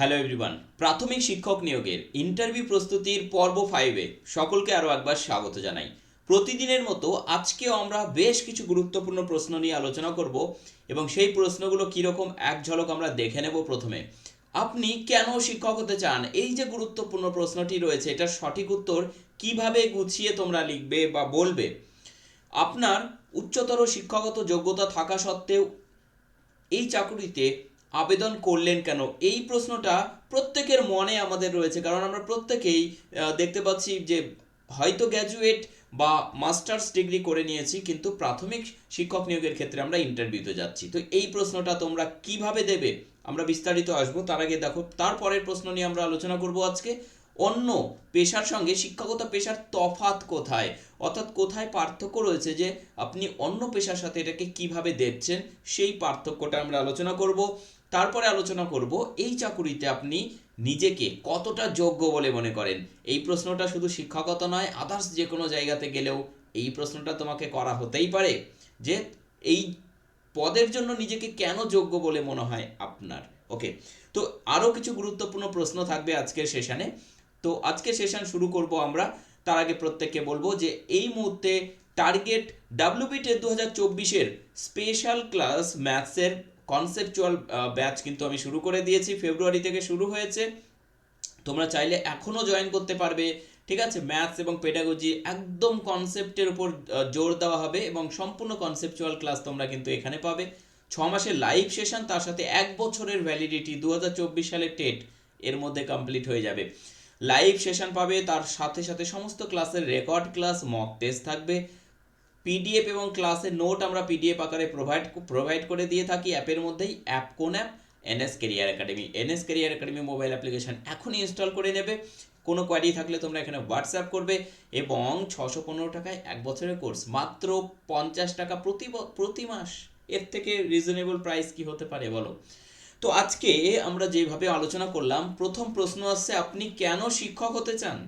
Hello everyone প্রাথমিক শিক্ষক নিয়োগের ইন্টারভিউ প্রস্তুতির পর্ব ফাইভে সকলকে আরও একবার স্বাগত জানাই। প্রতিদিনের মতো আজকেও আমরা বেশ কিছু গুরুত্বপূর্ণ প্রশ্ন নিয়ে আলোচনা করব এবং সেই প্রশ্নগুলো কীরকম, এক ঝলক আমরা দেখে নেব প্রথমে। আপনি কেন শিক্ষক হতে চান? এই যে গুরুত্বপূর্ণ প্রশ্নটি রয়েছে, এটার সঠিক উত্তর কীভাবে গুছিয়ে তোমরা লিখবে বা বলবে? আপনার উচ্চতর শিক্ষাগত যোগ্যতা থাকা সত্ত্বেও এই চাকুরিতে আবেদন করলেন কেন? এই প্রশ্নটা প্রত্যেকের মনে আমাদের রয়েছে, কারণ আমরা প্রত্যেকেই দেখতে পাচ্ছি যে হয়তো গ্র্যাজুয়েট বা মাস্টার্স ডিগ্রি করে নিয়েছি, কিন্তু প্রাথমিক শিক্ষক নিয়োগের ক্ষেত্রে আমরা ইন্টারভিউতে যাচ্ছি। তো এই প্রশ্নটা তোমরা কীভাবে দেবে? আমরা বিস্তারিত আসব, তার আগে দেখো তারপরের প্রশ্ন নিয়ে আমরা আলোচনা করব আজকে। অন্য পেশার সঙ্গে শিক্ষকতা পেশার তফাত কোথায়? অর্থাৎ কোথায় পার্থক্য রয়েছে যে আপনি অন্য পেশার সাথে এটাকে কীভাবে দেখছেন? সেই পার্থক্যটা আমরা আলোচনা করব। তারপরে আলোচনা করব, এই চাকুরিতে আপনি নিজেকে কতটা যোগ্য বলে মনে করেন? এই প্রশ্নটা শুধু শিক্ষকতা নয় আদার্স যে কোনো জায়গাতে গেলেও এই প্রশ্নটা তোমাকে করা হতেই পারে যে এই পদের জন্য নিজেকে কেন যোগ্য বলে মনে হয় আপনার। ওকে তো আরও কিছু গুরুত্বপূর্ণ প্রশ্ন থাকবে আজকের সেশনে। তো আজকের সেশন শুরু করব আমরা, তার আগে প্রত্যেককে বলব যে এই মুহূর্তে টার্গেট ডাব্লিউবিটের দু হাজার চব্বিশের স্পেশাল ক্লাস ম্যাথসের কনসেপচুয়াল ব্যাচ কিন্তু আমি শুরু করে দিয়েছি। ফেব্রুয়ারি থেকে শুরু হয়েছে। তোমরা চাইলে এখনও জয়েন করতে পারবে। ঠিক আছে? ম্যাথস এবং পেডাগজি একদম কনসেপ্টের উপর জোর দেওয়া হবে এবং সম্পূর্ণ কনসেপচুয়াল ক্লাস তোমরা কিন্তু এখানে পাবে। ছ মাসের লাইভ সেশন তার সাথে এক বছরের ভ্যালিডিটি দু সালের টেট এর মধ্যে কমপ্লিট হয়ে যাবে। লাইভ সেশন পাবে, তার সাথে সাথে সমস্ত ক্লাসের রেকর্ড ক্লাস মক টেস্ট থাকবে। পিডিএফ এবং ক্লাসের নোট আমরা পিডিএফ আকারে প্রোভাইড প্রোভাইড করে দিয়ে থাকি অ্যাপের মধ্যেই। অ্যাপ কোন app NS career academy NS career academy mobile application এখনই ইনস্টল করে নেবে। কোনো কোয়ারি থাকলে তোমরা এখানে হোয়াটসঅ্যাপ করবে এবং ছশো পনেরো টাকায় এক বছরের কোর্স মাত্র পঞ্চাশ টাকা প্রতি প্রতি মাস। এর থেকে রিজনেবল প্রাইস কি হতে পারে বলো? তো আজকে আমরা যেভাবে আলোচনা করলাম, প্রথম প্রশ্ন আসছে, আপনি কেন শিক্ষক হতে চান?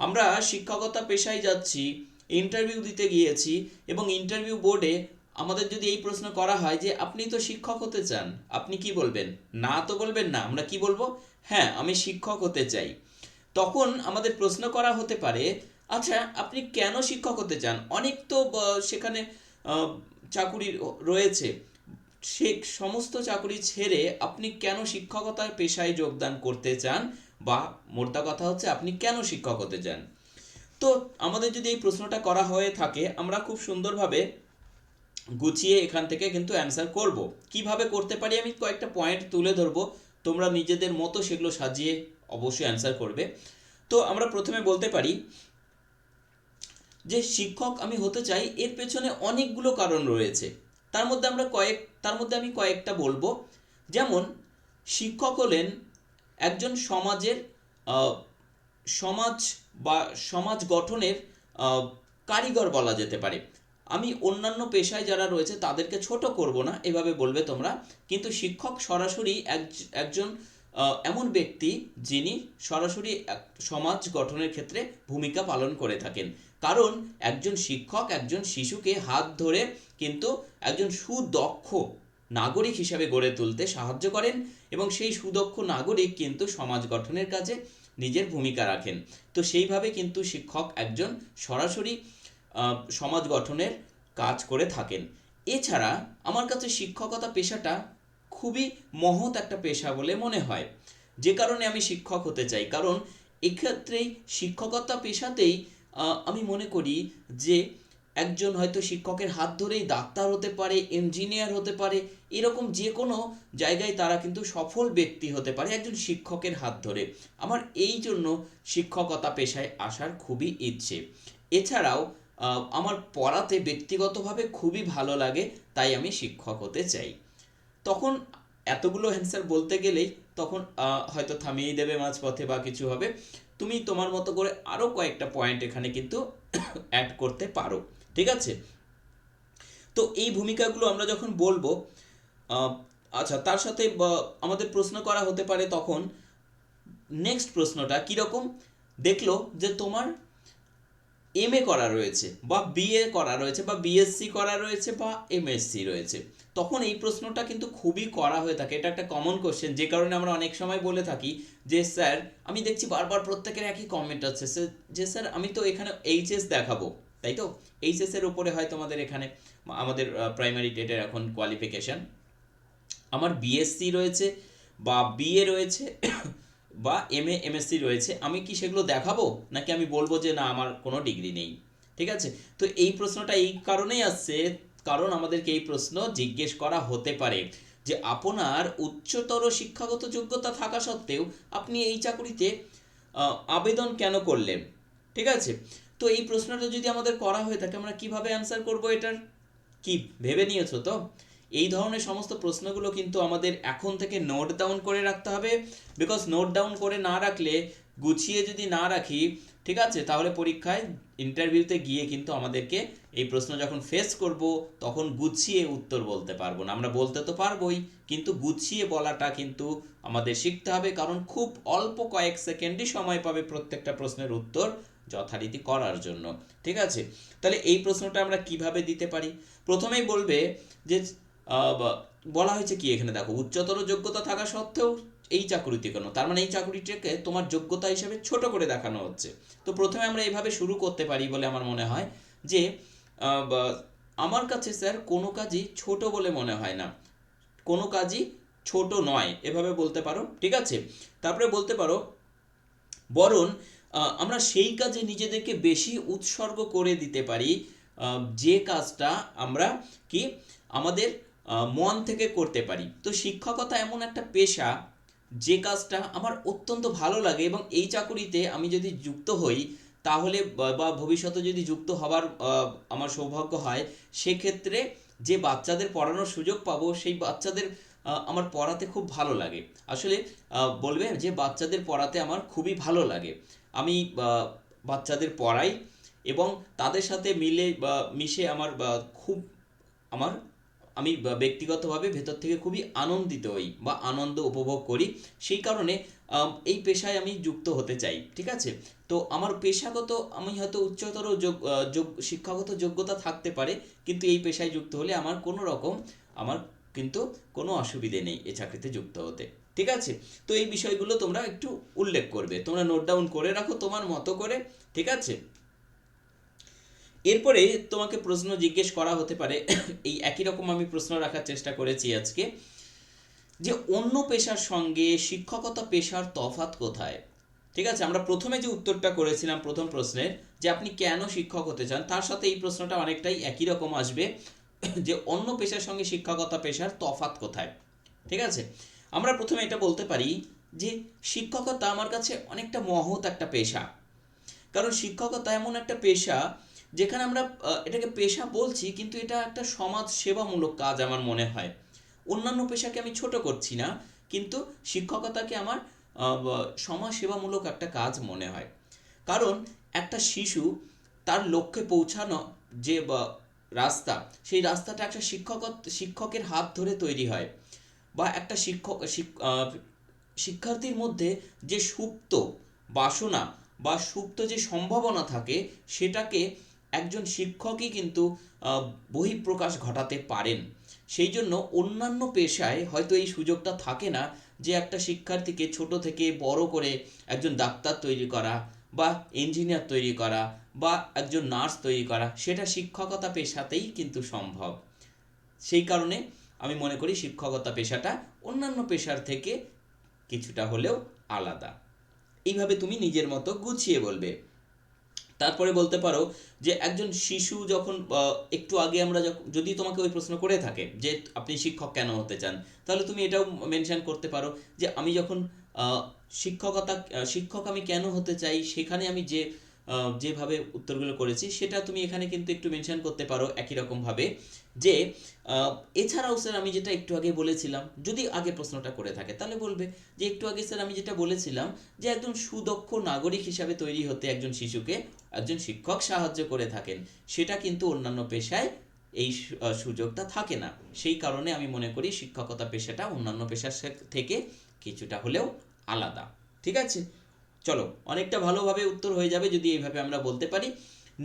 আমরা শিক্ষকতা পেশায় যাচ্ছি। ইন্টারভিউ দিতে গিয়েছি এবং ইন্টারভিউ বোর্ডে আমাদের যদি এই প্রশ্ন করা হয় যে, আপনি তো শিক্ষক হতে চান, আপনি কি বলবেন? না তো বলবেন না, আমরা কি বলব? হ্যাঁ আমি শিক্ষক হতে চাই। তখন আমাদের প্রশ্ন করা হতে পারে আচ্ছা আপনি কেন শিক্ষক হতে চান? অনেক তো সেখানে চাকুরি রয়েছে। সে সমস্ত চাকুরি ছেড়ে আপনি কেন শিক্ষকতার পেশায় যোগদান করতে চান? বা, মোদ্দা কথা হচ্ছে, আপনি কেন শিক্ষক হতে চান? তো আমাদের যদি এই প্রশ্নটা করা হয়ে থাকে, আমরা খুব সুন্দরভাবে গুছিয়ে এখান থেকে কিন্তু অ্যান্সার করব। কীভাবে করতে পারি? আমি কয়েকটা পয়েন্ট তুলে ধরবো। তোমরা নিজেদের মতো সেগুলো সাজিয়ে অবশ্যই অ্যান্সার করবে। তো আমরা প্রথমে বলতে পারি যে শিক্ষক আমি হতে চাই, এর পেছনে অনেকগুলো কারণ রয়েছে। তার মধ্যে আমরা কয়েক, তার মধ্যে আমি কয়েকটা বলব। যেমন, শিক্ষক হলেন একজন সমাজের সমাজ বা সমাজ গঠনের কারিগর বলা যেতে পারে। আমি অন্যান্য পেশায় যারা রয়েছে তাদেরকে ছোট করব না, এভাবে বলবে তোমরা। কিন্তু শিক্ষক সরাসরি এক- একজন এমন ব্যক্তি যিনি সরাসরি সমাজ গঠনের ক্ষেত্রে ভূমিকা পালন করে থাকেন। কারণ একজন শিক্ষক একজন শিশুকে হাত ধরে কিন্তু একজন সুদক্ষ নাগরিক হিসাবে গড়ে তুলতে সাহায্য করেন এবং সেই সুদক্ষ নাগরিক কিন্তু সমাজ গঠনের কাজে নিজের ভূমিকা রাখেন। তো সেইভাবে কিন্তু শিক্ষক একজন সরাসরি সমাজ গঠনের কাজ করে থাকেন। এছাড়া আমার কাছে শিক্ষকতা পেশাটা খুবই মহৎ একটা পেশা বলে মনে হয়। যে কারণে আমি শিক্ষক হতে চাই। কারণ এক্ষেত্রেই শিক্ষকতা পেশাতেই আমি মনে করি যে একজন হয়তো শিক্ষকের হাত ধরেই ডাক্তার হতে পারে ইঞ্জিনিয়ার হতে পারে, এরকম যে কোনো জায়গায় তারা কিন্তু সফল ব্যক্তি হতে পারে একজন শিক্ষকের হাত ধরে। আমার এই জন্য শিক্ষকতা পেশায় আসার খুবই ইচ্ছে। এছাড়াও আমার পড়াতে ব্যক্তিগতভাবে খুবই ভালো লাগে, তাই আমি শিক্ষক হতে চাই। তখন এতগুলো অ্যান্সার বলতে গেলেই তখন হয়তো থামিয়ে দেবে মাঝপথে বা কিছু হবে। তুমি তোমার মতো করে আরও কয়েকটা পয়েন্ট এখানে কিন্তু অ্যাড করতে পারো। ঠিক আছে? তো এই ভূমিকাগুলো আমরা যখন বলব আচ্ছা তার সাথে আমাদের প্রশ্ন করা হতে পারে তখন নেক্সট প্রশ্নটা কীরকম দেখল যে তোমার এম এ করা রয়েছে, বা বিএ করা রয়েছে, বা বিএসসি করা রয়েছে, বা এমএসসি রয়েছে। তখন এই প্রশ্নটা কিন্তু খুবই করা হয়ে থাকে। এটা একটা কমন কোশ্চেন যে কারণে আমরা অনেক সময় বলে থাকি যে, স্যার, আমি দেখছি বারবার প্রত্যেকের একই কমেন্ট আছে। যে, স্যার, আমি তো এখানে এইচএস দেখাবো। তাই তো? এইচএসের উপরে হয় তোমাদের এখানে, আমাদের প্রাইমারি ডেটের এখন কোয়ালিফিকেশন আমার বিএসসি রয়েছে, বা বিএ রয়েছে, বা এম এ এমএসসি রয়েছে, আমি কি সেগুলো দেখাবো? নাকি আমি বলব যে না, আমার কোনো ডিগ্রি নেই? ঠিক আছে? তো এই প্রশ্নটা এই কারণেই আসছে, কারণ আমাদেরকে এই প্রশ্ন জিজ্ঞেস করা হতে পারে যে আপনার উচ্চতর শিক্ষাগত যোগ্যতা থাকা সত্ত্বেও আপনি এই চাকরিতে আবেদন কেন করলেন? ঠিক আছে? তো এই প্রশ্নটা যদি আমাদের করা হয়ে থাকে আমরা কীভাবে অ্যান্সার করব এটার? কি ভেবে নিয়েছো তো? এই ধরনের সমস্ত প্রশ্নগুলো কিন্তু আমাদের এখন থেকে নোট ডাউন করে রাখতে হবে। বিকজ নোট ডাউন করে না রাখলে, গুছিয়ে যদি না রাখি, ঠিক আছে, তাহলে পরীক্ষায় ইন্টারভিউতে গিয়ে কিন্তু আমাদেরকে এই প্রশ্ন যখন ফেস করব, তখন গুছিয়ে উত্তর বলতে পারব না। আমরা বলতে তো পারবোই, কিন্তু গুছিয়ে বলাটা কিন্তু আমাদের শিখতে হবে, কারণ খুব অল্প কয়েক সেকেন্ডই সময় পাবে প্রত্যেকটা প্রশ্নের উত্তর যথারীতি করার জন্য। ঠিক আছে? তাহলে এই প্রশ্নটা আমরা কীভাবে দিতে পারি? প্রথমেই বলবে যে বলা হয়েছে কি এখানে? দেখো উচ্চতর যোগ্যতা থাকা সত্ত্বেও এই চাকরিতে কেন? তার মানে এই চাকরিটাকে তোমার যোগ্যতা হিসেবে ছোট করে দেখানো হচ্ছে। তো প্রথমে আমরা এইভাবে শুরু করতে পারি বলে আমার মনে হয় যে আমার কাছে স্যার কোনো কাজই ছোট বলে মনে হয় না। কোনো কাজই ছোট নয়। এভাবে বলতে পারো। ঠিক আছে? তারপরে বলতে পারো বরং আহ, আমরা সেই কাজে নিজেদেরকে বেশি উৎসর্গ করে দিতে পারি। যে কাজটা আমরা কি আমাদের মন থেকে করতে পারি। তো শিক্ষকতা এমন একটা পেশা, যে কাজটা আমার অত্যন্ত ভালো লাগে এবং এই চাকুরিতে আমি যদি যুক্ত হই, তাহলে বা- ভবিষ্যতে যদি যুক্ত হবার আমার সৌভাগ্য হয়, সেক্ষেত্রে যে বাচ্চাদের পড়ানোর সুযোগ পাবো, সেই বাচ্চাদের আমার পড়াতে খুব ভালো লাগে। আসলে বলবে যে বাচ্চাদের পড়াতে আমার খুবই ভালো লাগে। আমি বাচ্চাদের পড়াই এবং তাদের সাথে মিলে, বা, মিশে আমার খুব আমার, আমি ব্যক্তিগতভাবে ভেতর থেকে খুবই আনন্দিত হই বা আনন্দ উপভোগ করি। সেই কারণে এই পেশায় আমি যুক্ত হতে চাই, ঠিক আছে? তো আমার পেশাগত, আমি হয়তো উচ্চতর যোগ শিক্ষাগত যোগ্যতা থাকতে পারে, কিন্তু এই পেশায় যুক্ত হলে আমার কোনো রকম, আমার কিন্তু কোনো অসুবিধে নেই এই চাকরিতে যুক্ত হতে। ঠিক আছে? তো এই বিষয়গুলো তোমরা একটু উল্লেখ করবে। তোমরা নোট ডাউন করে রাখো তোমার মতো করে, ঠিক আছে? এরপরে তোমাকে প্রশ্ন জিজ্ঞেস করা হতে পারে, এই একই রকম আমি প্রশ্ন রাখার চেষ্টা করেছি আজকে, যে অন্য পেশার সঙ্গে শিক্ষকতা পেশার তফাৎ কোথায়? ঠিক আছে? আমরা প্রথমে যে উত্তরটা করেছিলাম প্রথম প্রশ্নের, যে আপনি কেন শিক্ষক হতে চান, তার সাথে এই প্রশ্নটা অনেকটাই একই রকম আসবে, যে অন্য পেশার সঙ্গে শিক্ষকতা পেশার তফাৎ কোথায়? ঠিক আছে? আমরা প্রথমে এটা বলতে পারি যে শিক্ষকতা আমার কাছে অনেকটা মহৎ একটা পেশা। কারণ শিক্ষকতা এমন একটা পেশা যেখানে আমরা এটাকে পেশা বলছি কিন্তু এটা একটা সমাজ সেবামূলক কাজ আমার মনে হয়। অন্যান্য পেশাকে আমি ছোট করছি না, কিন্তু শিক্ষকতাকে আমার সমাজ সেবামূলক একটা কাজ মনে হয়। কারণ একটা শিশু তার লক্ষ্যে পৌঁছানো যে রাস্তা, সেই রাস্তাটা একটা শিক্ষক শিক্ষকের হাত ধরে তৈরি হয়। বা একটা শিক্ষক, শিক- শিক্ষার্থীর মধ্যে যে সুপ্ত বাসনা বা সুপ্ত যে সম্ভাবনা থাকে, সেটাকে একজন শিক্ষকই কিন্তু বহিঃপ্রকাশ ঘটাতে পারেন। সেই জন্য অন্যান্য পেশায় হয়তো এই সুযোগটা থাকে না যে একটা শিক্ষার্থীকে ছোট থেকে বড় করে একজন ডাক্তার তৈরি করা বা ইঞ্জিনিয়ার তৈরি করা বা একজন নার্স তৈরি করা, সেটা শিক্ষকতা পেশাতেই কিন্তু সম্ভব। সেই কারণে আমি মনে করি শিক্ষকতা পেশাটা অন্যান্য পেশার থেকে কিছুটা হলেও আলাদা। এইভাবে তুমি নিজের মতো গুছিয়ে বলবে। তারপরে বলতে পারো যে একজন শিশু যখন একটু আগে আমরা যদি তোমাকে ওই প্রশ্ন করে থাকে যে আপনি শিক্ষক কেন হতে চান, তাহলে তুমি এটাও মেনশন করতে পারো যে আমি যখন শিক্ষকতা শিক্ষক আমি কেন হতে চাই, সেখানে আমি যে যেভাবে উত্তরগুলো করেছি, সেটা তুমি এখানে কিন্তু একটু মেনশন করতে পারো একই রকম ভাবে যে এছাড়াও স্যার আমি যেটা একটু আগে বলেছিলাম, যদি আগে প্রশ্নটা করে থাকে, তাহলে বলবে যে, একটু আগে স্যার আমি যেটা বলেছিলাম যে, একজন সুদক্ষ নাগরিক হিসাবে তৈরি হতে একজন শিশুকে একজন শিক্ষক সাহায্য করে থাকেন, সেটা কিন্তু অন্যান্য পেশায় এই সুযোগটা থাকে না। সেই কারণে আমি মনে করি শিক্ষকতা পেশাটা অন্যান্য পেশার থেকে কিছুটা হলেও আলাদা। ঠিক আছে? চলো, অনেকটা ভালোভাবে উত্তর হয়ে যাবে যদি এইভাবে আমরা বলতে পারি।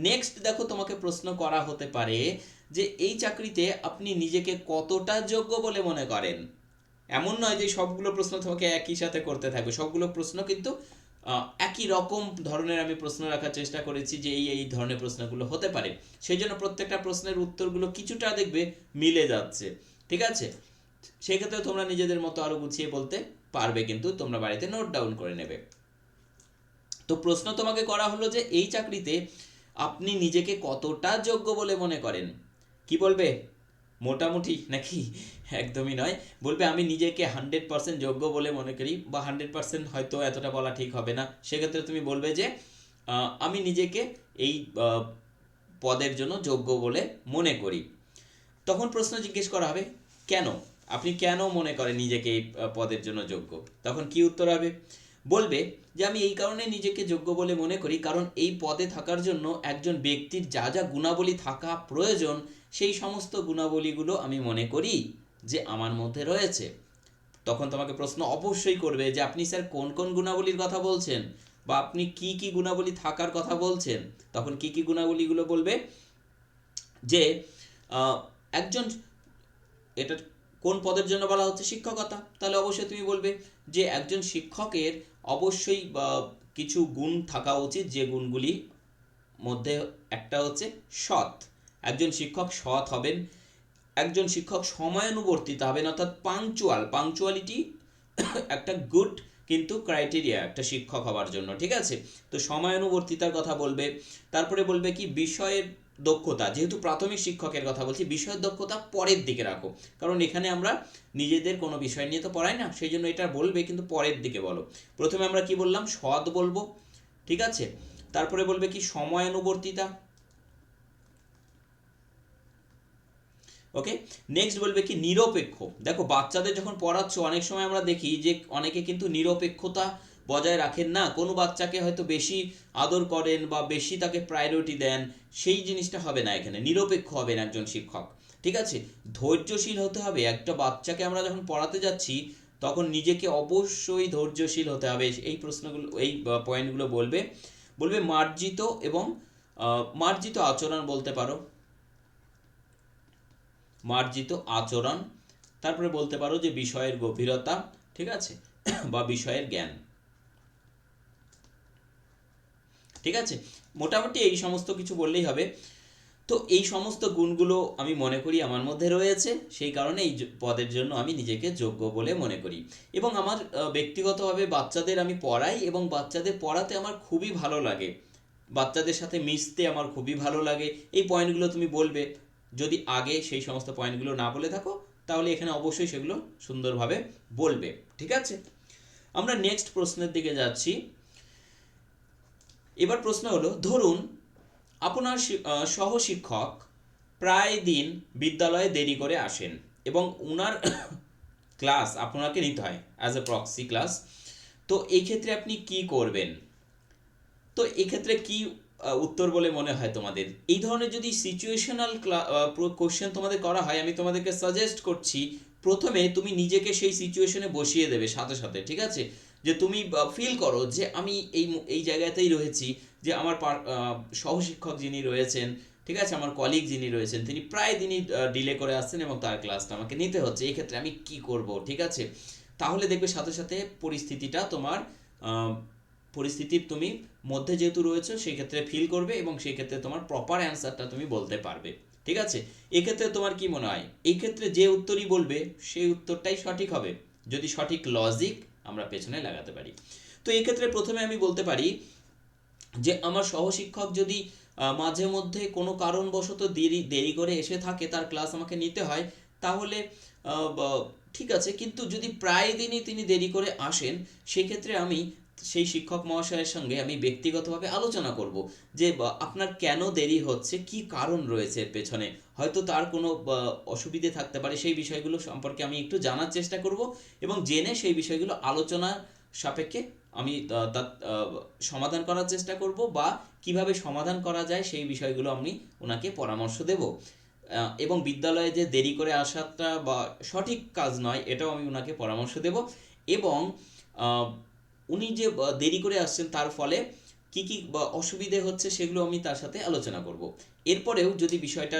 নেক্সট দেখো, তোমাকে প্রশ্ন করা হতে পারে যে এই চাকরিতে আপনি নিজেকে কতটা যোগ্য বলে মনে করেন? এমন নয় যে সবগুলো প্রশ্ন তোমাকে একই সাথে করতে থাকবে। সবগুলো প্রশ্ন কিন্তু একই রকম ধরনের আমি প্রশ্ন রাখার চেষ্টা করেছি যে এই এই ধরনের প্রশ্নগুলো হতে পারে। সেই জন্য প্রত্যেকটা প্রশ্নের উত্তরগুলো কিছুটা দেখবে মিলে যাচ্ছে। ঠিক আছে? সেক্ষেত্রে তোমরা নিজেদের মতো আরও গুছিয়ে বলতে পারবে কিন্তু তোমরা বাড়িতে নোট ডাউন করে নেবে। তো প্রশ্ন তোমাকে করা হলো যে এই চাকরিতে আপনি নিজেকে কতটা যোগ্য বলে মনে করেন? কি বলবে? মোটামুটি নাকি? একদমই নয়। বলবে, আমি নিজেকে হান্ড্রেড পার্সেন্ট যোগ্য বলে মনে করি বা হান্ড্রেড পার্সেন্ট হয়তো এতটা বলা ঠিক হবে না। সেক্ষেত্রে তুমি বলবে যে আমি নিজেকে এই পদের জন্য যোগ্য বলে মনে করি। তখন প্রশ্ন জিজ্ঞেস করা হবে, কেন? আপনি কেন মনে করেন নিজেকে এই পদের জন্য যোগ্য? তখন কি উত্তর হবে? বলবে যে আমি এই কারণে নিজেকে যোগ্য বলে মনে করি, কারণ এই পদে থাকার জন্য একজন ব্যক্তির যা যা গুণাবলী থাকা প্রয়োজন, সেই সমস্ত গুণাবলীগুলো আমি মনে করি যে আমার মধ্যে রয়েছে। তখন তোমাকে প্রশ্ন অবশ্যই করবে যে আপনি স্যার কোন কোন গুণাবলীর কথা বলছেন বা আপনি কি কি গুণাবলী থাকার কথা বলছেন? তখন কি কি গুণাবলীগুলো বলবে? যে একজন, এটা কোন পদের জন্য বলা হচ্ছে শিক্ষকতা? তাহলে অবশ্যই তুমি বলবে যে একজন শিক্ষকের অবশ্যই কিছু গুণ থাকা উচিত, যে গুণগুলি মধ্যে একটা হচ্ছে সৎ। একজন শিক্ষক সৎ হবেন, একজন শিক্ষক সময়ানুবর্তিত হবেন, অর্থাৎ পাংচুয়াল পাংচুয়ালিটি একটা গুড কিন্তু ক্রাইটেরিয়া একটা শিক্ষক হওয়ার জন্য, ঠিক আছে? তো সময়ানুবর্তিতার কথা বলবে, তারপরে বলবে কি, বিষয়ের দক্ষতা, যেহেতু প্রাথমিক শিক্ষকের কথা বলছি, বিষয়ের দক্ষতা পরের দিকে রাখো। কারণ এখানে আমরা নিজেদের কোনো বিষয় নিয়ে তো পড়াই না, সেই জন্য এটা বলবে, কিন্তু পরের দিকে বলো। প্রথমে আমরা কি বললাম? সৎ বলব, ঠিক আছে? তারপরে বলবে কি? সময়ানুবর্তিতা। ওকে? নেক্সট বলবে কি? নিরপেক্ষ। দেখো, বাচ্চাদের যখন পড়াচ্ছ, অনেক সময় আমরা দেখি যে, অনেকে কিন্তু নিরপেক্ষতা বজায় রাখেন না। কোনো বাচ্চাকে হয়তো বেশি আদর করেন বা বেশি তাকে প্রায়োরিটি দেন, সেই জিনিসটা হবে না এখানে। নিরপেক্ষ হবেন একজন শিক্ষক। ঠিক আছে? ধৈর্যশীল হতে হবে। একটা বাচ্চাকে আমরা যখন পড়াতে যাচ্ছি, তখন নিজেকে অবশ্যই ধৈর্যশীল হতে হবে। এই প্রশ্নগুলো, এই পয়েন্টগুলো বলবে। বলবে মার্জিত এবং মার্জিত আচরণ বলতে পারো। মার্জিত আচরণ। তারপরে বলতে পারো যে বিষয়ের গভীরতা, ঠিক আছে? বা বিষয়ের জ্ঞান। ঠিক আছে? মোটামুটি এই সমস্ত কিছু বললেই হবে। তো এই সমস্ত গুণগুলো আমি মনে করি আমার মধ্যে রয়েছে, সেই কারণে এই পদের জন্য আমি নিজেকে যোগ্য বলে মনে করি। এবং আমার ব্যক্তিগতভাবে বাচ্চাদের আমি পড়াই এবং বাচ্চাদের পড়াতে আমার খুবই ভালো লাগে। বাচ্চাদের সাথে মিশতে আমার খুবই ভালো লাগে। এই পয়েন্টগুলো তুমি বলবে। যদি আগে সেই সমস্ত পয়েন্টগুলো না বলে থাকো, তাহলে এখানে অবশ্যই সেগুলো সুন্দরভাবে বলবে। ঠিক আছে? আমরা নেক্সট প্রশ্নের দিকে যাচ্ছি। এবার প্রশ্ন হলো, ধরুন আপনার সহশিক্ষক প্রায় দিন বিদ্যালয়ে দেরি করে আসেন এবং উনার ক্লাস আপনাকে নিতে হয় অ্যাজ এ প্রক্সি ক্লাস তো এই ক্ষেত্রে আপনি কি করবেন? তো এক্ষেত্রে কি উত্তর বলে মনে হয় তোমাদের? এই ধরনের যদি সিচুয়েশনাল কোশ্চেন তোমাদের করা হয়, আমি তোমাদেরকে সাজেস্ট করছি, প্রথমে তুমি নিজেকে সেই সিচুয়েশনে বসিয়ে দেবে সাথে সাথে, ঠিক আছে? যে তুমি ফিল করো যে আমি এই এই জায়গাতেই রয়েছি, যে আমার সহশিক্ষক যিনি রয়েছেন, ঠিক আছে, আমার কলিগ যিনি রয়েছেন, তিনি প্রায় দিনই ডিলে করে আসছেন এবং তার ক্লাসটা আমাকে নিতে হচ্ছে, এই ক্ষেত্রে আমি কি করব, ঠিক আছে? তাহলে দেখবে সাথে সাথে পরিস্থিতিটা তোমার পরিস্থিতির তুমি মধ্যে যেহেতু রয়েছে, সেই ক্ষেত্রে ফিল করবে এবং সেই ক্ষেত্রে তোমার প্রপার অ্যান্সারটা তুমি বলতে পারবে, ঠিক আছে? এক্ষেত্রে তোমার কি মনে হয়? এই ক্ষেত্রে যে উত্তরই বলবে, সেই উত্তরটাই সঠিক হবে। যদি সঠিক লজিক আমরা পেছনে লাগাতে পারি। তো এক্ষেত্রে ক্ষেত্রে প্রথমে আমি বলতে পারি যে, আমার সহশিক্ষক যদি মাঝে মধ্যে কোনো কারণবশত দেরি দেরি করে এসে থাকে, তার ক্লাস আমাকে নিতে হয়, তাহলে ঠিক আছে। কিন্তু যদি প্রায় দিনই তিনি দেরি করে আসেন, সেক্ষেত্রে আমি সেই শিক্ষক মহাশয়ের সঙ্গে আমি ব্যক্তিগতভাবে আলোচনা করব যে আপনার কেন দেরি হচ্ছে? কি কারণ রয়েছে এর পেছনে? হয়তো তার কোনো অসুবিধে থাকতে পারে। সেই বিষয়গুলো সম্পর্কে আমি একটু জানার চেষ্টা করব এবং জেনে সেই বিষয়গুলো আলোচনা সাপেক্ষে আমি তার সমাধান করার চেষ্টা করব বা কীভাবে সমাধান করা যায় সেই বিষয়গুলো আমি ওনাকে পরামর্শ দেব। এবং বিদ্যালয়ে যে দেরি করে আসাটা বা সঠিক কাজ নয়, এটাও আমি ওনাকে পরামর্শ দেব এবং উনি যে দেরি করে আসছেন তার ফলে কি কি অসুবিধে হচ্ছে সেগুলো আমি তার সাথে আলোচনা করব। এরপরেও যদি বিষয়টা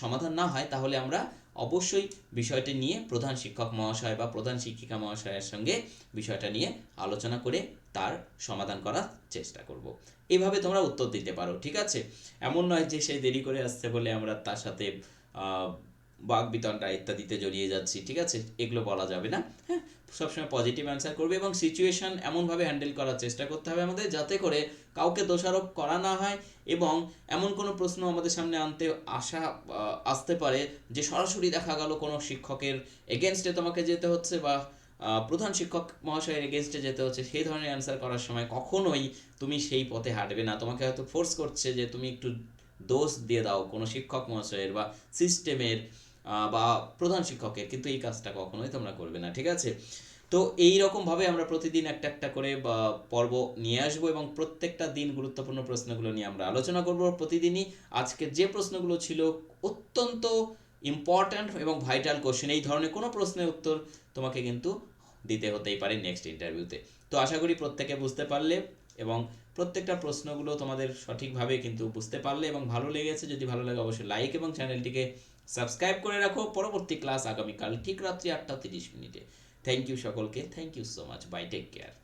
সমাধান না হয় তাহলে আমরা অবশ্যই বিষয়টি নিয়ে প্রধান শিক্ষক মহাশয় বা প্রধান শিক্ষিকা মহাশয়ের সঙ্গে বিষয়টা নিয়ে আলোচনা করে তার সমাধান করার চেষ্টা করব। এইভাবে তোমরা উত্তর দিতে পারো, ঠিক আছে? এমন নয় যে সে দেরি করে আসছে বলে আমরা তার সাথে বাক বিতণ্ডা ইত্যাদিতে জড়িয়ে যাচ্ছি, ঠিক আছে? এগুলো বলা যাবে না হ্যাঁ? সবসময় পজিটিভ অ্যান্সার করবে এবং সিচুয়েশন এমনভাবে হ্যান্ডেল করার চেষ্টা করতে হবে আমাদের যাতে করে কাউকে দোষারোপ করা না হয় এবং এমন কোনো প্রশ্ন আমাদের সামনে আনতে আসা আসতে পারে যে সরাসরি দেখা গেল কোনো শিক্ষকের এগেনস্টে তোমাকে যেতে হচ্ছে বা প্রধান শিক্ষক মহাশয়ের এগেনস্টে যেতে হচ্ছে, সেই ধরনের অ্যান্সার করার সময় কখনোই তুমি সেই পথে হাঁটবে না। তোমাকে হয়তো ফোর্স করছে যে তুমি একটু দোষ দিয়ে দাও কোনো শিক্ষক মহাশয়ের বা সিস্টেমের বা প্রধান শিক্ষকের, কিন্তু এই কাজটা কখনোই তোমরা করবে না, ঠিক আছে? তো এই রকমভাবে আমরা প্রতিদিন একটা একটা করে পর্ব নিয়ে আসব এবং প্রত্যেকটা দিন গুরুত্বপূর্ণ প্রশ্নগুলো নিয়ে আমরা আলোচনা করব প্রতিদিনই। আজকে যে প্রশ্নগুলো ছিল অত্যন্ত ইম্পর্ট্যান্ট এবং ভাইটাল কোশ্চেন এই ধরনের কোনো প্রশ্নের উত্তর তোমাকে কিন্তু দিতে হতেই পারে নেক্সট ইন্টারভিউতে তো। আশা করি প্রত্যেকে বুঝতে পারলে এবং প্রত্যেকটা প্রশ্নগুলো তোমাদের সঠিকভাবে কিন্তু বুঝতে পারলে এবং ভালো লেগেছে, যদি ভালো লাগে অবশ্যই লাইক এবং চ্যানেলটিকে সাবস্ক্রাইব করে রাখো। পরবর্তী ক্লাস আগামীকাল ঠিক রাত্রি আটটা তিরিশ মিনিটে। থ্যাংক ইউ সকলকে। Thank you so much bye take care